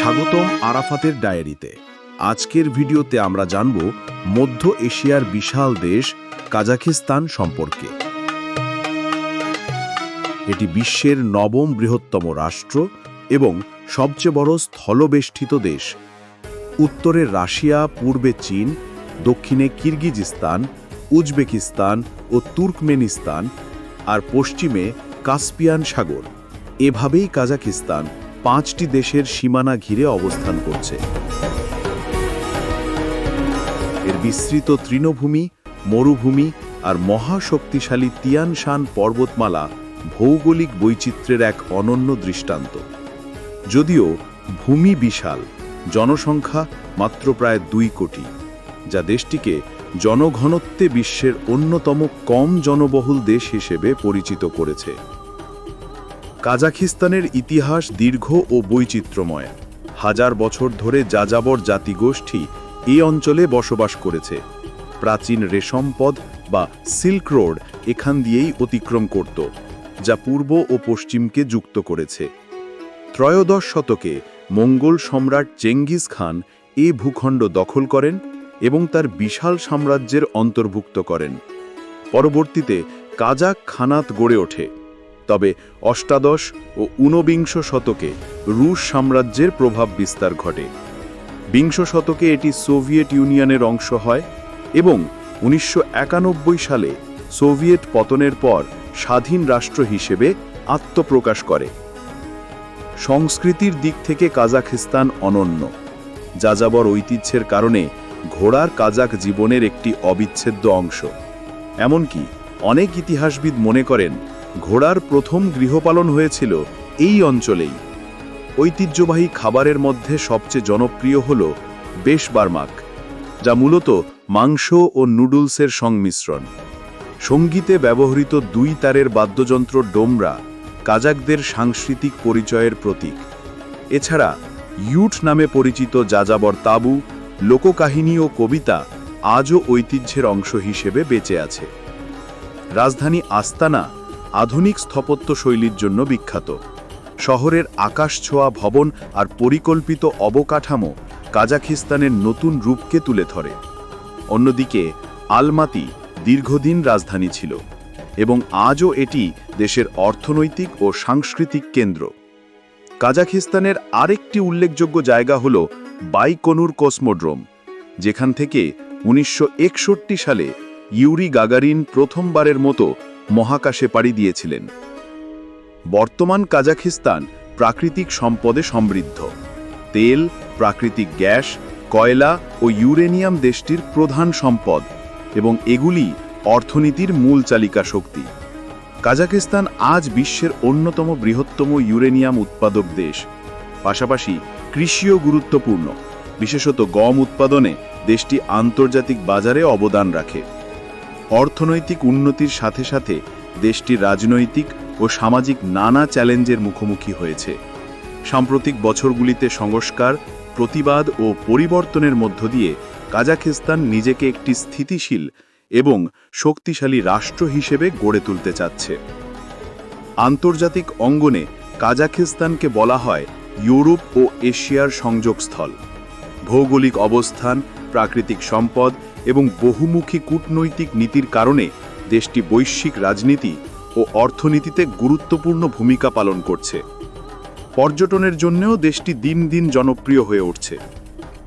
স্বাগতম আরাফাতের ডায়েরিতে। আজকের ভিডিওতে আমরা জানব মধ্য এশিয়ার বিশাল দেশ কাজাখিস্তান সম্পর্কে। এটি বিশ্বের নবম বৃহত্তম রাষ্ট্র এবং সবচেয়ে বড় স্থলবেষ্টিত দেশ। উত্তরে রাশিয়া, পূর্বে চীন, দক্ষিণে কিরগিজিস্তান, উজবেকিস্তান ও তুর্কমেনিস্তান আর পশ্চিমে কাস্পিয়ান সাগর। এভাবেই কাজাকিস্তান পাঁচটি দেশের সীমানা ঘিরে অবস্থান করছে। এর বিস্তৃত তৃণভূমি, মরুভূমি আর মহাশক্তিশালী তিয়ান শান পর্বতমালা ভৌগোলিক বৈচিত্র্যের এক অনন্য দৃষ্টান্ত। যদিও ভূমি বিশাল, জনসংখ্যা মাত্র প্রায় দুই কোটি, যা দেশটিকে জনঘনত্বে বিশ্বের অন্যতম কম জনবহুল দেশ হিসেবে পরিচিত করেছে। কাজাখিস্তানের ইতিহাস দীর্ঘ ও বৈচিত্র্যময়। হাজার বছর ধরে যাযাবর জাতিগোষ্ঠী এই অঞ্চলে বসবাস করেছে। প্রাচীন রেশমপদ বা সিল্ক রোড এখান দিয়েই অতিক্রম করত, যা পূর্ব ও পশ্চিমকে যুক্ত করেছে। ত্রয়োদশ শতকে মঙ্গল সম্রাট চেঙ্গিস খান এ ভূখণ্ড দখল করেন এবং তার বিশাল সাম্রাজ্যের অন্তর্ভুক্ত করেন। পরবর্তীতে কাজাক খানাত গড়ে ওঠে। তবে অষ্টাদশ ও ঊনবিংশ শতকে রুশ সাম্রাজ্যের প্রভাব বিস্তার ঘটে। বিংশ শতকে এটি সোভিয়েত ইউনিয়নের অংশ হয় এবং উনিশশো একানব্বই সালে সোভিয়েত পতনের পর স্বাধীন রাষ্ট্র হিসেবে আত্মপ্রকাশ করে। সংস্কৃতির দিক থেকে কাজাখিস্তান অনন্য। যাযাবর ঐতিহ্যের কারণে ঘোড়ার কাজাক জীবনের একটি অবিচ্ছেদ্য অংশ। এমনকি অনেক ইতিহাসবিদ মনে করেন ঘোড়ার প্রথম গৃহপালন হয়েছিল এই অঞ্চলেই। ঐতিহ্যবাহী খাবারের মধ্যে সবচেয়ে জনপ্রিয় হল বেশবারমাক যা মূলত মাংস ও নুডলসের সংমিশ্রণ। সঙ্গীতে ব্যবহৃত দুই তারের বাদ্যযন্ত্র ডোমরা কাজাকদের সাংস্কৃতিক পরিচয়ের প্রতীক। এছাড়া ইউট নামে পরিচিত যাযাবর তাবু, লোককাহিনী ও কবিতা আজও ঐতিহ্যের অংশ হিসেবে বেঁচে আছে। রাজধানী আস্তানা আধুনিক স্থাপত্য শৈলীর জন্য বিখ্যাত। শহরের আকাশ ছোঁয়া ভবন আর পরিকল্পিত অবকাঠামো কাজাখিস্তানের নতুন রূপকে তুলে ধরে। অন্যদিকে, আলমাতি দীর্ঘদিন রাজধানী ছিল এবং আজও এটি দেশের অর্থনৈতিক ও সাংস্কৃতিক কেন্দ্র। কাজাখিস্তানের আরেকটি উল্লেখযোগ্য জায়গা হল বাইকনুর কসমোড্রোম, যেখান থেকে উনিশশো একষট্টি সালে ইউরি গাগারিন প্রথমবারের মতো মহাকাশে পাড়ি দিয়েছিলেন। বর্তমান কাজাখিস্তান প্রাকৃতিক সম্পদে সমৃদ্ধ। তেল, প্রাকৃতিক গ্যাস, কয়লা ও ইউরেনিয়াম দেশটির প্রধান সম্পদ এবং এগুলি অর্থনীতির মূল চালিকা শক্তি। কাজাকিস্তান আজ বিশ্বের অন্যতম বৃহত্তম ইউরেনিয়াম উৎপাদক দেশ। পাশাপাশি কৃষিও গুরুত্বপূর্ণ। বিশেষত গম উৎপাদনে দেশটি আন্তর্জাতিক বাজারে অবদান রাখে। অর্থনৈতিক উন্নতির সাথে সাথে দেশটি রাজনৈতিক ও সামাজিক নানা চ্যালেঞ্জের মুখোমুখি হয়েছে। সাম্প্রতিক বছরগুলিতে সংস্কার, প্রতিবাদ ও পরিবর্তনের মধ্য দিয়ে কাজাখিস্তান নিজেকে একটি স্থিতিশীল এবং শক্তিশালী রাষ্ট্র হিসেবে গড়ে তুলতে চাচ্ছে। আন্তর্জাতিক অঙ্গনে কাজাখিস্তানকে বলা হয় ইউরোপ ও এশিয়ার সংযোগস্থল। ভৌগোলিক অবস্থান, প্রাকৃতিক সম্পদ এবং বহুমুখী কূটনৈতিক নীতির কারণে দেশটি বৈশ্বিক রাজনীতি ও অর্থনীতিতে গুরুত্বপূর্ণ ভূমিকা পালন করছে। পর্যটনের জন্যও দেশটি দিন দিন জনপ্রিয় হয়ে উঠছে।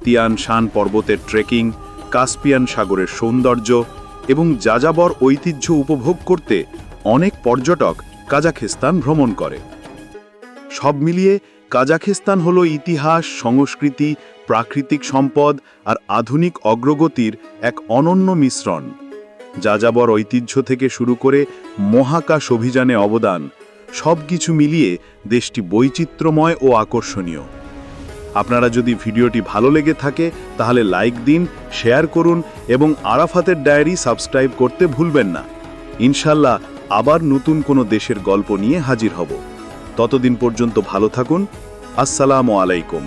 তিয়ান শান পর্বতের ট্রেকিং, কাস্পিয়ান সাগরের সৌন্দর্য এবং যাযাবর ঐতিহ্য উপভোগ করতে অনেক পর্যটক কাজাখিস্তান ভ্রমণ করে। সব মিলিয়ে কাজাখিস্তান হল ইতিহাস, সংস্কৃতি, প্রাকৃতিক সম্পদ আর আধুনিক অগ্রগতির এক অনন্য মিশ্রণ। যাযাবর ঐতিহ্য থেকে শুরু করে মহাকাশ অভিযানে অবদান সব কিছু মিলিয়ে দেশটি বৈচিত্র্যময় ও আকর্ষণীয়। আপনারা যদি ভিডিওটি ভালো লেগে থাকে, তাহলে লাইক দিন, শেয়ার করুন এবং আরাফাতের ডায়েরি সাবস্ক্রাইব করতে ভুলবেন না। ইনশাল্লাহ আবার নতুন কোনো দেশের গল্প নিয়ে হাজির হব। ততদিন পর্যন্ত ভালো থাকুন। আসসালামু আলাইকুম।